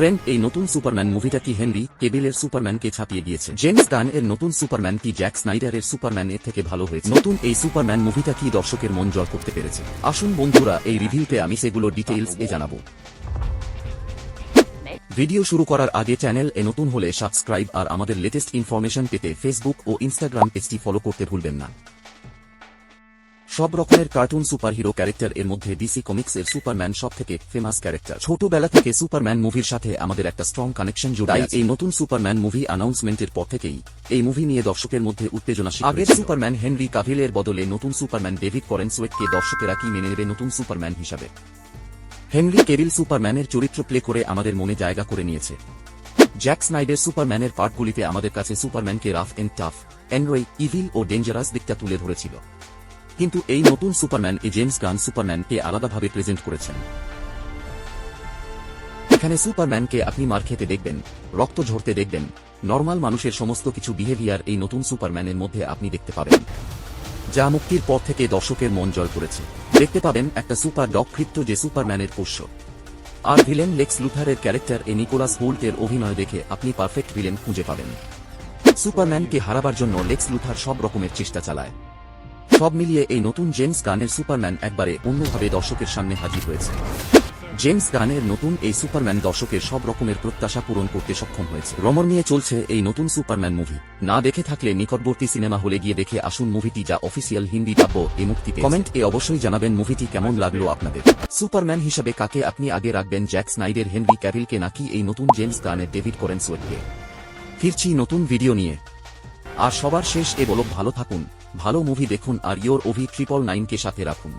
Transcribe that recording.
Friend, এই নতুন Superman মুভিটা কি হেনরি কেবিলের সুপারম্যানকে ছাপিয়ে দিয়েছে জেমস গান এর নতুন সুপারম্যান কি জ্যাক স্নাইডারের সুপারম্যান এর থেকে ভালো হয়েছে? নতুন এই সুপারম্যান মুভিটা কি দর্শকের মন জয় করতে পেরেছে? আসুন বন্ধুরা, এই রিভিউতে আমি সেগুলো ডিটেইলস এ জানাব। ভিডিও শুরু করার আগে চ্যানেল এ নতুন হলে সাবস্ক্রাইব আর আমাদের লেটেস্ট ইনফরমেশন পেতে ফেসবুক ও ইনস্টাগ্রাম পেজটি ফলো করতে ভুলবেন না। সব রকমের কার্টুন সুপারহিরো ক্যারেক্টার এর মধ্যে ডিসি কমিক্স এর সুপারম্যান সব থেকে ফেমাস ক্যারেক্টার ছোটবেলা থেকে সুপারম্যান মুভির সাথে আমাদের একটা স্ট্রং কানেকশন জোড়াই এই নতুন সুপারম্যান মুভি অ্যানাউন্সমেন্টের পর থেকেই এই মুভি নিয়ে দর্শকের মধ্যে উত্তেজনা আগের সুপারম্যান হেনরি কাভিলের বদলে নতুন সুপারম্যান ডেভিড করেনসোয়েটকে দর্শকেরা কি মেনে নেবে নতুন সুপারম্যান হিসাবে? হেনরি কেভিল সুপারম্যানের চরিত্র প্লে করে আমাদের মনে জায়গা করে নিয়েছে। জ্যাক স্নাইডের সুপারম্যানের পার্টগুলিতে আমাদের কাছে সুপারম্যানকে রাফ এন্ড টাফ অ্যান্ড্রয় ইভিল ও ডেঞ্জারাস দিকটা তুলে ধরেছিল। কিন্তু এই নতুন সুপারম্যান এ জেমস গান সুপারম্যানকে আলাদাভাবে প্রেজেন্ট করেছেন। এখানে সুপারম্যানকে আপনি মার খেতে দেখবেন, রক্ত ঝরতে দেখবেন, নর্মাল মানুষের সমস্ত কিছু বিহেভিয়ার এই নতুন সুপারম্যানের মধ্যে আপনি দেখতে পাবেন। যা মুক্তির পর থেকে দর্শকের মন জয় করেছে। দেখতে পাবেন একটা সুপার ডগ কৃত্য যে সুপারম্যানের পোষ্য। আর ভিলেন লেক্স লুথারের ক্যারেক্টার এ নিকোলাস হোল্টের অভিনয় দেখে আপনি পারফেক্ট ভিলেন খুঁজে পাবেন। সুপারম্যানকে হারাবার জন্য লেক্স লুথার সব রকমের চেষ্টা চালায়। সব মিলিয়ে এই নতুন জেমস গানের সুপারম্যান একবারে অন্যভাবে দর্শকের সামনে হাজির হয়েছে। জেমস গানের নতুন এই সুপারম্যান দর্শকের সব রকমের প্রত্যাশা পূরণ করতে সক্ষম হয়েছে। রমর নিয়ে চলছে এই নতুন সুপারম্যান মুভি। না দেখে থাকলে নিকটবর্তী সিনেমা হলে গিয়ে দেখে আসুন মুভিটি যা অফিসিয়াল হিন্দি ডাব্য এ মুক্তি কমেন্ট এ অবশ্যই জানাবেন মুভিটি কেমন লাগল আপনাদের। সুপারম্যান হিসাবে কাকে আপনি আগে রাখবেন, জ্যাক স্নাইডের, হেনরি ক্যাভিলকে নাকি এই নতুন জেমস গানের ডেভিড করেনসোয়েটকে ফিরছি নতুন ভিডিও নিয়ে। আর সবার শেষ এ বলক ভালো থাকুন। ভালো মুভি দেখুন আর ইয়োর ওভি ট্রিপল নাইনকে সাথে রাখুন।